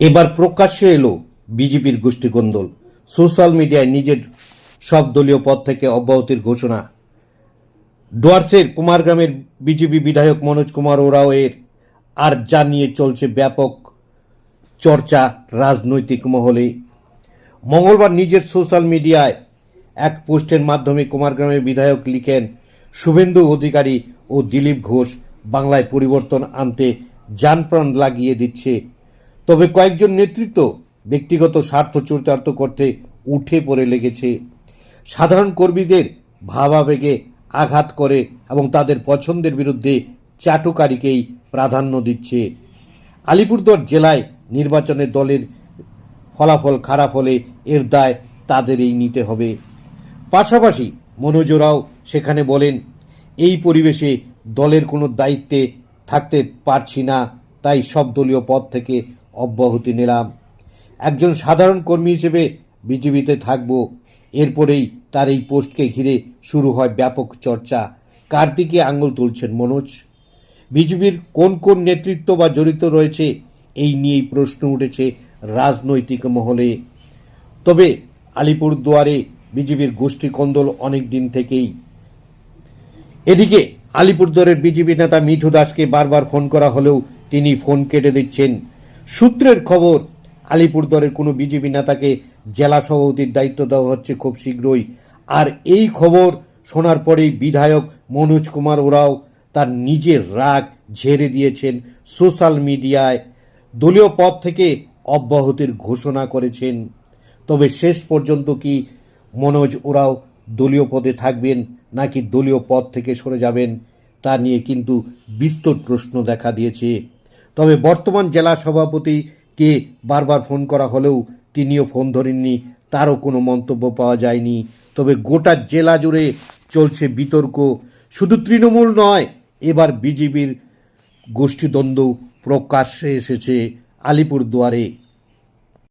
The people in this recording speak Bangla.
এবার প্রকাশ্যে এলো বিজেপির গোষ্ঠীকন্দল সোশ্যাল মিডিয়ায় নিজের সব দলীয় পদ থেকে অব্যাহতির ঘোষণা। ডুয়ার্সের কুমারগ্রামের বিজেপি বিধায়ক মনোজ কুমার ওরাও এর আর যা নিয়ে চলছে ব্যাপক চর্চা রাজনৈতিক মহলে। মঙ্গলবার নিজের সোশ্যাল মিডিয়ায় এক পোস্টের মাধ্যমে কুমারগ্রামের বিধায়ক লিখেন, শুভেন্দু অধিকারী ও দিলীপ ঘোষ বাংলায় পরিবর্তন আনতে যানপ্রাণ লাগিয়ে দিচ্ছে তবে কয়েকজন নেতৃত্ব ব্যক্তিগত স্বার্থ চরিতার্থ করতে উঠে পড়ে লেগেছে। সাধারণ কর্মীদের ভাবাবেগে আঘাত করে এবং তাদের পছন্দের বিরুদ্ধে চাটুকারিকেই প্রাধান্য দিচ্ছে। আলিপুরদুয়ার জেলায় নির্বাচনে দলের ফলাফল খারাপ হলে এর দায় তাদেরই নিতে হবে। পাশাপাশি মনোজরাও সেখানে বলেন, এই পরিবেশে দলের কোনো দায়িত্বে থাকতে পারছি না, তাই সব দলীয় পদ থেকে অব্যাহতি নিলাম। একজন সাধারণ কর্মী হিসেবে বিজেপিতে থাকব। এরপরেই তার এই পোস্টকে ঘিরে শুরু হয় ব্যাপক চর্চা। কার দিকে আঙুল তুলছেন মনোজ। বিজেপির কোন কোন নেতৃত্ব বা জড়িত রয়েছে, এই নিয়েই প্রশ্ন উঠেছে রাজনৈতিক মহলে। তবে আলিপুরদুয়ারে বিজেপির গোষ্ঠী কন্দল অনেক দিন থেকেই। এদিকে আলিপুরদুয়ারের বিজেপি নেতা মিঠু দাসকে বারবার ফোন করা হলেও তিনি ফোন কেটে দিচ্ছেন। সূত্রের খবর, আলিপুরদুয়ারের কোনো বিজেপি নেতাকে জেলা সভাপতির দায়িত্ব দেওয়া হচ্ছে খুব শীঘ্রই। আর এই খবর শোনার পরেই বিধায়ক মনোজ কুমার ওরাও তার নিজের রাগ ঝেড়ে দিয়েছেন সোশ্যাল মিডিয়ায়। দলীয় পদ থেকে অব্যাহতির ঘোষণা করেছেন। তবে শেষ পর্যন্ত কি মনোজ ওরাও দলীয় পদে থাকবেন নাকি দলীয় পদ থেকে সরে যাবেন, তা নিয়ে কিন্তু বিস্তর প্রশ্ন দেখা দিয়েছে। তবে বর্তমান জেলা সভাপতিকে বারবার ফোন করা হলেও তিনিও ফোন ধরেননি, তারও কোনো মন্তব্য পাওয়া যায়নি। তবে গোটা জেলা জুড়ে চলছে বিতর্ক। শুধু তৃণমূল নয়, এবার বিজেপির গোষ্ঠীদ্বন্দ্ব প্রকাশ্যে এসেছে আলিপুরদুয়ারে।